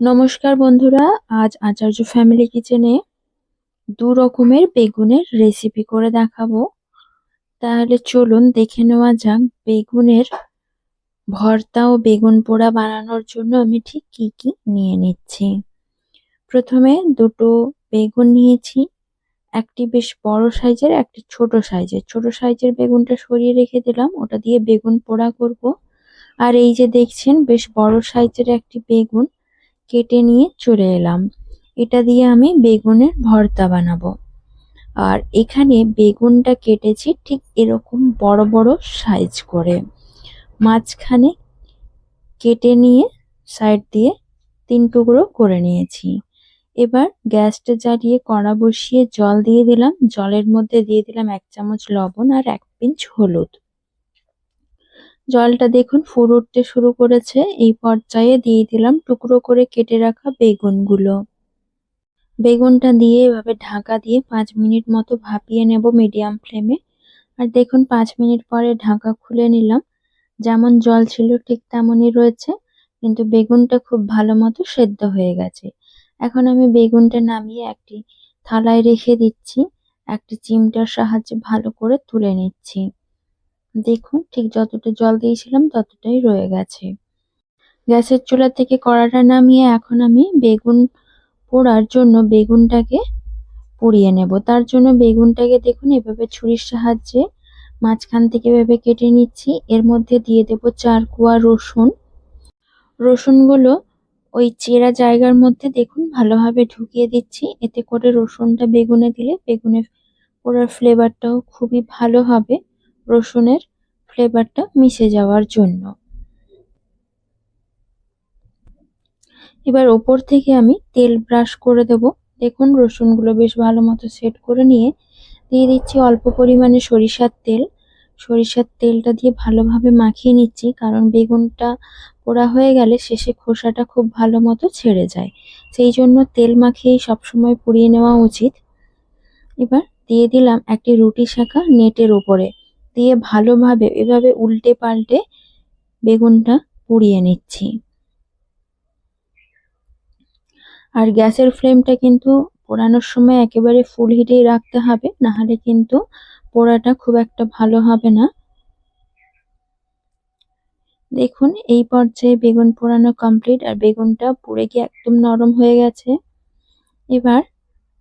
নমস্কার বন্ধুরা, আজ আচার্য ফ্যামিলি কিচেনে দু রকমের বেগুনের রেসিপি করে দেখাবো। তাহলে চলুন দেখে নেওয়া যাক বেগুনের ভর্তা ও বেগুন পোড়া বানানোর জন্য আমি ঠিক কি কি নিয়ে নিচ্ছি। প্রথমে দুটো বেগুন নিয়েছি, একটি বেশ বড় সাইজের, একটি ছোট সাইজের। ছোট সাইজের বেগুনটা সরিয়ে রেখে দিলাম, ওটা দিয়ে বেগুন পোড়া করব। আর এই যে দেখছেন, বেশ বড় সাইজের একটি বেগুন কেটে নিয়ে চলে এলাম। এটা দিয়ে আমি বেগুনের ভর্তা বানাবো। আর এখানে বেগুনটা কেটেছি ঠিক এরকম বড় বড় সাইজ করে। মাঝখানে কেটে নিয়ে সাইড দিয়ে তিন টুকরো করে নিয়েছি। এবার গ্যাসটা জ্বালিয়ে কড়া বসিয়ে জল দিয়ে দিলাম। জলের মধ্যে দিয়ে দিলাম এক চামচ লবণ আর এক পিঞ্চ হলুদ। জলটা দেখুন ফুর উঠতে শুরু করেছে। এই পর্যায়ে দিয়ে দিলাম টুকরো করে কেটে রাখা বেগুনগুলো। বেগুনটা দিয়ে এভাবে ঢাকা দিয়ে পাঁচ মিনিট মতো ভাপিয়ে নেব মিডিয়াম ফ্লেমে। আর দেখুন পাঁচ মিনিট পরে ঢাকা খুলে নিলাম। যেমন জল ছিল ঠিক তেমনই রয়েছে, কিন্তু বেগুনটা খুব ভালো মতো সেদ্ধ হয়ে গেছে। এখন আমি বেগুনটা নামিয়ে একটি থালায় রেখে দিচ্ছি। একটি চিমটার সাহায্যে ভালো করে তুলে নিচ্ছি। দেখুন, ঠিক যতটা জল দিয়েছিলাম ততটাই রয়ে গেছে। গ্যাসের চুলা থেকে কড়াটা নামিয়ে এখন আমি বেগুন পোড়ার জন্য বেগুনটাকে পুড়িয়ে নেব। তার জন্য বেগুনটাকে দেখুন, এভাবে ছুরির সাহায্যে মাঝখান থেকে এভাবে কেটে নিচ্ছি। এর মধ্যে দিয়ে দেব চার কোয়া রসুন। রসুনগুলো ওই চেরা জায়গার মধ্যে দেখুন, ভালোভাবে ঢুকিয়ে দিচ্ছি। এতে করে রসুনটা বেগুনে দিলে বেগুনের পোড়ার ফ্লেভারটাও খুবই ভালো হবে। রসুনের ফ্লেভারটা মিশে যাওয়ার জন্য। এবার ওপর থেকে আমি তেল ব্রাশ করে দেব। দেখুন, রসুনগুলো বেশ ভালো মতো সেট করে নিয়ে দিয়ে দিচ্ছি অল্প পরিমাণে সরিষার তেল। সরিষার তেলটা দিয়ে ভালোভাবে মাখিয়ে নিচ্ছি, কারণ বেগুনটা পোড়া হয়ে গেলে শেষে খোসাটা খুব ভালো মতো ছেড়ে যায়। সেই জন্য তেল মাখিয়েই সবসময় পুড়িয়ে নেওয়া উচিত। এবার দিয়ে দিলাম একটি রুটি শাখা নেটের ওপরে। দিয়ে ভালোভাবে এভাবে উল্টে পাল্টে বেগুনটা পুড়িয়ে নিচ্ছি। আর গ্যাসের ফ্লেমটা কিন্তু পোড়ানোর সময় একেবারে ফুল হিটেই রাখতে হবে, নাহলে কিন্তু পোড়াটা খুব একটা ভালো হবে না। দেখুন, এই পর্যায়ে বেগুন পোড়ানো কমপ্লিট আর বেগুনটা পুড়ে গিয়ে একদম নরম হয়ে গেছে। এবার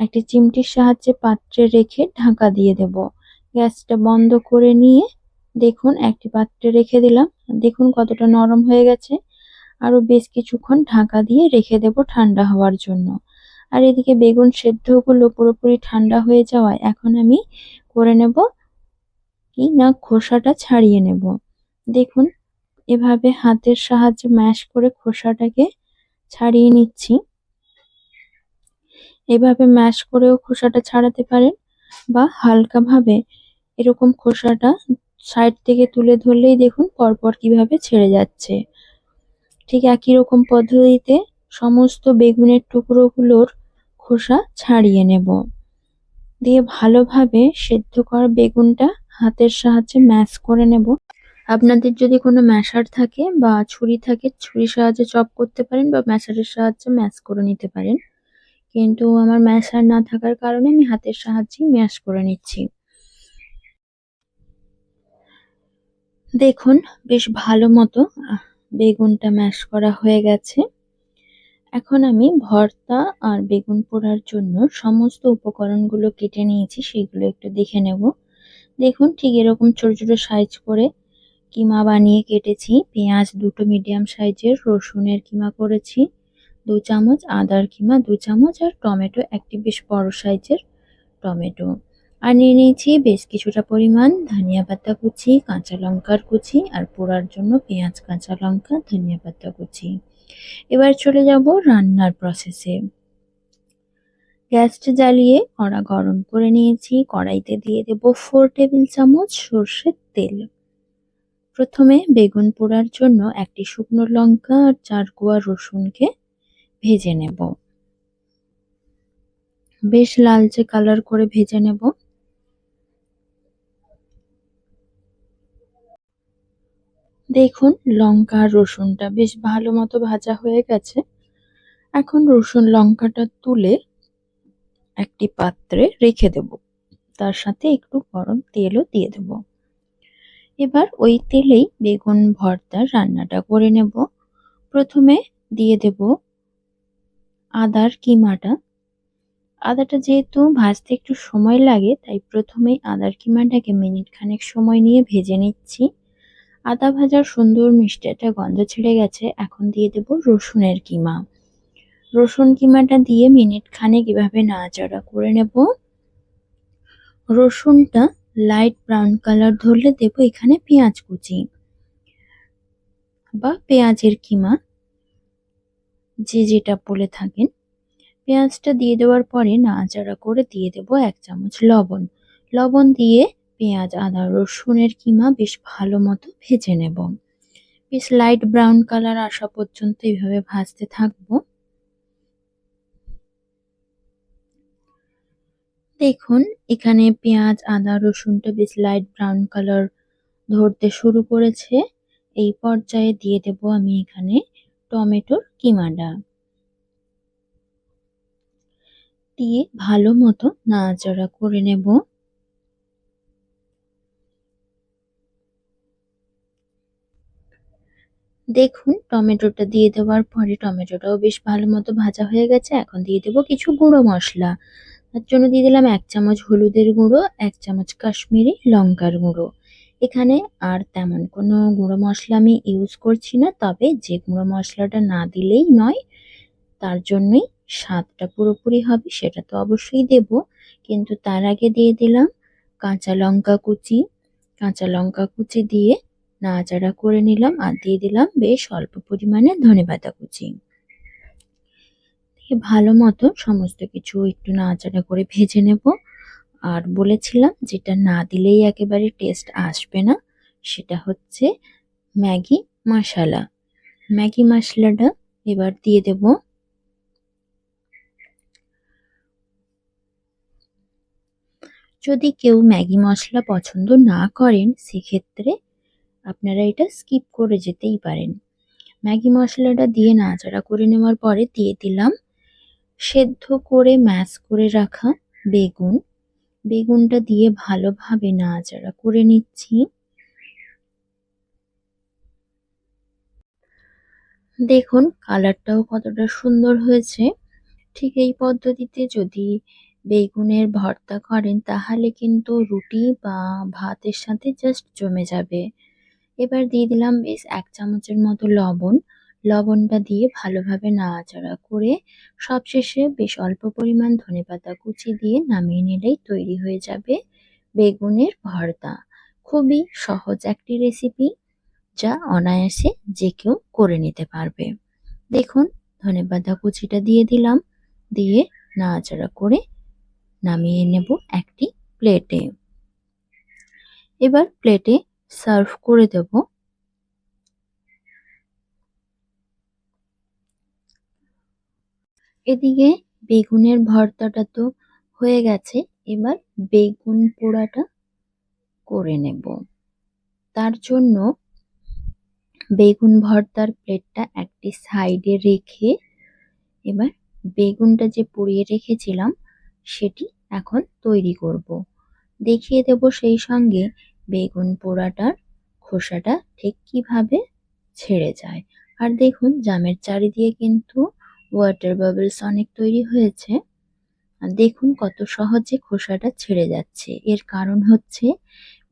একটি চিমটির সাহায্যে পাত্রে রেখে ঢাকা দিয়ে দেব। গ্যাসটা বন্ধ করে নিয়ে দেখুন, একটি পাত্রে রেখে দিলাম। দেখুন কতটা নরম হয়ে গেছে। আরও বেশ কিছুক্ষণ ঢাকা দিয়ে রেখে দেব ঠান্ডা হওয়ার জন্য। আর এদিকে বেগুন সেদ্ধগুলো পুরোপুরি ঠান্ডা হয়ে যাওয়ায় এখন আমি করে নেব কি না খোসাটা ছাড়িয়ে নেব। দেখুন, এভাবে হাতের সাহায্যে ম্যাশ করে খোসাটাকে ছাড়িয়ে নিচ্ছি। এভাবে ম্যাশ করেও খোসাটা ছাড়াতে পারেন বা হালকাভাবে এরকম খোসাটা সাইড থেকে তুলে ধরলেই দেখুন পরপর কীভাবে ছেড়ে যাচ্ছে। ঠিক একই রকম পদ্ধতিতে সমস্ত বেগুনের টুকরোগুলোর খোসা ছাড়িয়ে নেব। দিয়ে ভালোভাবে সেদ্ধ করা বেগুনটা হাতের সাহায্যে ম্যাশ করে নেব। আপনাদের যদি কোনো ম্যাশার থাকে বা ছুরি থাকে, ছুরির সাহায্যে চপ করতে পারেন বা ম্যাশারের সাহায্যে ম্যাশ করে নিতে পারেন। কিন্তু আমার ম্যাশার না থাকার কারণে আমি হাতের সাহায্যেই ম্যাশ করে নিচ্ছি। দেখুন, বেশ ভালো মতো বেগুনটা ম্যাশ করা হয়ে গেছে। এখন আমি ভর্তা আর বেগুন পোড়ার জন্য সমস্ত উপকরণগুলো কেটে নিয়েছি, সেগুলো একটু দেখে নেব। দেখুন, ঠিক এরকম ছোট ছোট সাইজ করে কিমা বানিয়ে কেটেছি। পেঁয়াজ দুটো মিডিয়াম সাইজের, রসুনের কিমা করেছি, দু চামচ, আদার কিমা দু চামচ, আর টমেটো একটি বেশ বড় সাইজের টমেটো। আর নিয়ে নিয়েছি বেশ কিছুটা পরিমাণ ধনিয়া পাতা কুচি, কাঁচা লঙ্কার কুচি আর পোড়ার জন্য পেঁয়াজ, কাঁচা লঙ্কা, ধনিয়া পাতা কুচি। এবার চলে যাব রান্নার প্রসেসে গ্যাসটা জ্বালিয়ে কড়া গরম করে নিয়েছি। কড়াইতে দিয়ে দেব ফোর টেবিল চামচ সর্ষের তেল। প্রথমে বেগুন পোড়ার জন্য একটি শুকনো লঙ্কা আর চার কোয়া রসুনকে ভেজে নেব। বেশ লালচে কালার করে ভেজে নেব। দেখুন লঙ্কা আর রসুনটা বেশ ভালো মতো ভাজা হয়ে গেছে। এখন রসুন লঙ্কাটা তুলে একটি পাত্রে রেখে দেব। তার সাথে একটু গরম তেলও দিয়ে দেব। এবার ওই তেলেই বেগুন ভর্তার রান্নাটা করে নেব। প্রথমে দিয়ে দেব আদার কিমাটা। আদাটা যেহেতু ভাজতে একটু সময় লাগে, তাই প্রথমেই আদার কিমাটাকে মিনিট খানেক সময় নিয়ে ভেজে নিচ্ছি। আদা ভাজার সুন্দর মিষ্টি একটা গন্ধ ছেড়ে গেছে, এখন দিয়ে দেব রসুনের কিমা। রসুন কিমাটা দিয়ে মিনিট খানেক এভাবে নাড়াচাড়া করে নেব। রসুনটা লাইট ব্রাউন কালার ধরলে দেব এখানে পেঁয়াজ কুচি বা পেঁয়াজের কিমা, যে যেটা বলে থাকেন। পেঁয়াজটা দিয়ে দেওয়ার পরে নাড়াচাড়া করে দিয়ে দেব এক চামচ লবণ। লবণ দিয়ে পেঁয়াজ, আদা, রসুনের কিমা বেশ ভালো মতো ভেজে নেব। বেশ লাইট ব্রাউন কালার আসা পর্যন্ত এইভাবে ভাজতে থাকব। দেখুন, এখানে পেঁয়াজ, আদা, রসুনটা বেশ লাইট ব্রাউন কালার ধরতে শুরু করেছে। এই পর্যায়ে দিয়ে দেব আমি এখানে টমেটোর কিমাটা। দিয়ে ভালো মতো নাড়াচাড়া করে নেব। দেখুন, টমেটোটা দিয়ে দেওয়ার পরে টমেটোটাও বেশ ভালো মতো ভাজা হয়ে গেছে। এখন দিয়ে দেবো কিছু গুঁড়ো মশলা। তার জন্য দিয়ে দিলাম এক চামচ হলুদের গুঁড়ো, এক চামচ কাশ্মীরি লঙ্কার গুঁড়ো। এখানে আর তেমন কোনো গুঁড়ো মশলা আমি ইউজ করছি না, তবে যে গুঁড়ো মশলাটা না দিলেই নয়, তার জন্যই স্বাদটা পুরোপুরি হবে, সেটা তো অবশ্যই দেব। কিন্তু তার আগে দিয়ে দিলাম কাঁচা লঙ্কা কুচি। কাঁচা লঙ্কা কুচি দিয়ে নাড়াচাড়া করে নিলাম আর দিয়ে দিলাম বেশ অল্প পরিমাণে ধনেপাতা কুচি। ভালো মতো সমস্ত কিছু একটু নাড়াচাড়া করে ভেজে নেব। আর বলেছিলাম যেটা না দিলেই একেবারে টেস্ট আসবে না, সেটা হচ্ছে ম্যাগি মশালা। ম্যাগি মশলাটা এবার দিয়ে দেব। যদি কেউ ম্যাগি মশলা পছন্দ না করেন, সেক্ষেত্রে আপনারা এটা স্কিপ করে যেতেই পারেন। ম্যাগি মশলাটা দিয়ে নাড়াচাড়া করে নেওয়ার পরে দিয়ে দিলাম সেদ্ধ করে ম্যাশ করে রাখা বেগুন। বেগুনটা দিয়ে ভালোভাবে নাড়াচাড়া করে নিচ্ছি। দেখুন কালারটাও কতটা সুন্দর হয়েছে। ঠিক এই পদ্ধতিতে যদি বেগুনের ভর্তা করেন, তাহলে কিন্তু রুটি বা ভাতের সাথে জাস্ট জমে যাবে। এবার দিয়ে দিলাম বেশ এক চামচের মতো লবণ। লবণটা দিয়ে ভালোভাবে নাড়াচাড়া করে সবশেষে বেশ অল্প পরিমাণ ধনেপাতা কুচি দিয়ে নামিয়ে নিলেই তৈরি হয়ে যাবে বেগুনের ভর্তা। খুবই সহজ একটি রেসিপি যা অনায়াসে যে কেউ করে নিতে পারবে। দেখুন ধনেপাতা কুচিটা দিয়ে দিলাম, দিয়ে নাড়াচাড়া করে নামিয়ে নেব একটি প্লেটে। এবার প্লেটে সার্ভ করে দেব এদিকে বেগুনের ভর্তাটা তো হয়ে গেছে, এবার বেগুন পোড়াটা করে নেব তার জন্য বেগুন ভর্তার প্লেটটা একটি সাইডে রেখে এবার বেগুনটা যে পুড়িয়ে রেখেছিলাম, সেটি এখন তৈরি করব। দেখিয়ে দেব সেই সঙ্গে বেগুন পোড়াটার খোসাটা ঠিক কীভাবে ছেড়ে যায়। আর দেখুন, জামের চারিদিকে কিন্তু ওয়াটার বাবলস অনেক তৈরি হয়েছে। দেখুন কত সহজে খোসাটা ছেড়ে যাচ্ছে। এর কারণ হচ্ছে,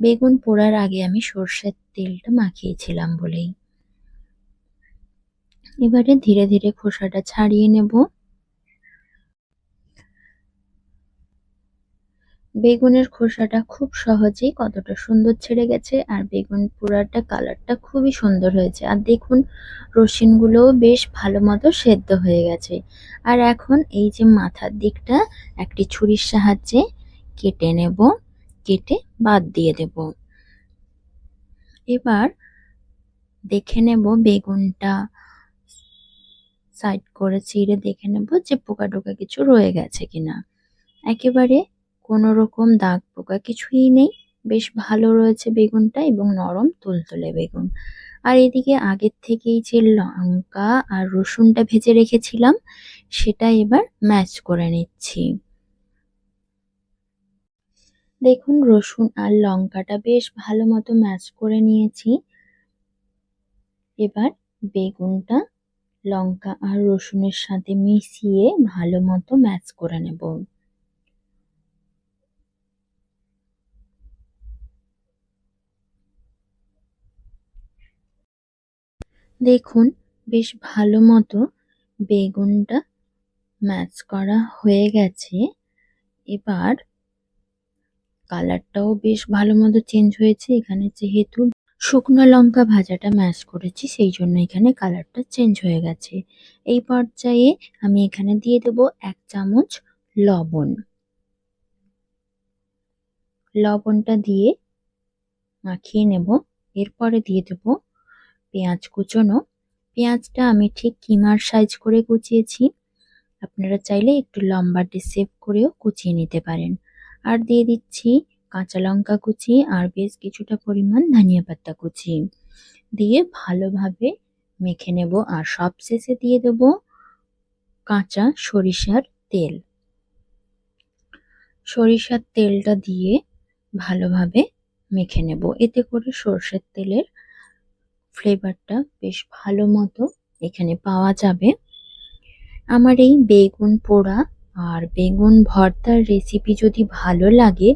বেগুন পোড়ার আগে আমি সর্ষের তেলটা মাখিয়েছিলাম বলেই। এবারে ধীরে ধীরে খোসাটা ছাড়িয়ে নেব। বেগুনের খোসাটা খুব সহজেই কতটা সুন্দর ছেড়ে গেছে আর বেগুন পোড়াটা কালারটা খুবই সুন্দর হয়েছে। আর দেখুন, রসুনগুলোও বেশ ভালো মতো সেদ্ধ হয়ে গেছে। আর এখন এই যে মাথার দিকটা, একটি ছুরির সাহায্যে কেটে নেব, কেটে বাদ দিয়ে দেব। এবার দেখে নেব বেগুনটা সাইড করে চিড়ে দেখে নেব যে পোকা টোকা কিছু রয়ে গেছে কিনা। একেবারে কোনো রকম দাগ পোকা কিছুই নেই। বেশ ভালো রয়েছে বেগুনটা এবং নরম তুলতুলে বেগুন। আর এদিকে আগের থেকেই যে লঙ্কা আর রসুনটা ভেজে রেখেছিলাম, সেটা এবার ম্যাচ করে নিচ্ছি। দেখুন, রসুন আর লঙ্কাটা বেশ ভালো মতো ম্যাচ করে নিয়েছি। এবার বেগুনটা লঙ্কা আর রসুনের সাথে মিশিয়ে ভালো মতো ম্যাচ করে নেব। দেখুন, বেশ ভালো মতো বেগুনটা ম্যাচ করা হয়ে গেছে। এবার কালারটাও বেশ ভালো মতো চেঞ্জ হয়েছে। এখানে যেহেতু শুকনো লঙ্কা ভাজাটা ম্যাশ করেছি, সেই জন্য এখানে কালারটা চেঞ্জ হয়ে গেছে। এই পর্যায়ে আমি এখানে দিয়ে দেব এক চামচ লবণ। লবণটা দিয়ে মাখিয়ে নেব। এরপরে দিয়ে দেব পেঁয়াজ কুচোনো। পেঁয়াজটা আমি ঠিক কিমার সাইজ করে কুচিয়েছি। আপনারা চাইলে একটু লম্বাটে সেভ করেও কুচিয়ে নিতে পারেন। আর দিয়ে দিচ্ছি কাঁচা লঙ্কা কুচি আর বেশ কিছুটা পরিমাণ ধনিয়া পাতা কুচি। দিয়ে ভালোভাবে মেখে নেব আর সব শেষে দিয়ে দেব কাঁচা সরিষার তেল। সরিষার তেলটা দিয়ে ভালোভাবে মেখে নেব। এতে করে সর্ষের তেলের ফ্লেভারটা বেশ ভালো মতো এখানে পাওয়া যাবে। আমার এই বেগুন পোড়া আর বেগুন ভর্তার রেসিপি যদি ভালো লাগে,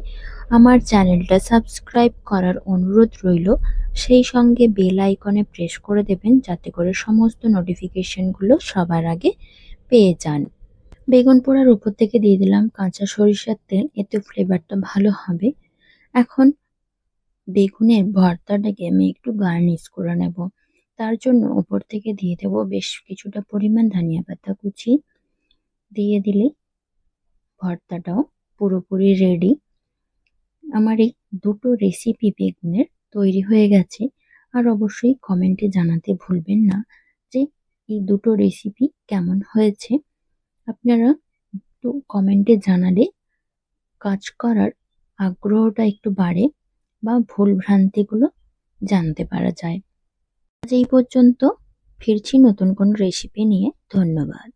আমার চ্যানেলটা সাবস্ক্রাইব করার অনুরোধ রইল। সেই সঙ্গে বেল আইকনে প্রেস করে দেবেন, যাতে করে সমস্ত নোটিফিকেশনগুলো সবার আগে পেয়ে যান। বেগুন পোড়ার উপর থেকে দিয়ে দিলাম কাঁচা সরিষার তেল, এতে ফ্লেভারটা ভালো হবে। এখন বেগুনের ভর্তাটাকে আমি একটু গার্নিশ করে নেব। তার জন্য ওপর থেকে দিয়ে দেব বেশ কিছুটা পরিমাণ ধনিয়া পাতা কুচি। দিয়ে দিলে ভর্তাটাও পুরোপুরি রেডি আমার এই দুটো রেসিপি বেগুনের তৈরি হয়ে গেছে। আর অবশ্যই কমেন্টে জানাতে ভুলবেন না যে এই দুটো রেসিপি কেমন হয়েছে। আপনারা একটু কমেন্টে জানালে কাজ করার আগ্রহটা একটু বাড়ে। বা ভুল ভ্রান্তিগুলো জানতে পারা যায়। আজ এই পর্যন্ত। ফিরছি নতুন কোন রেসিপি নিয়ে। ধন্যবাদ।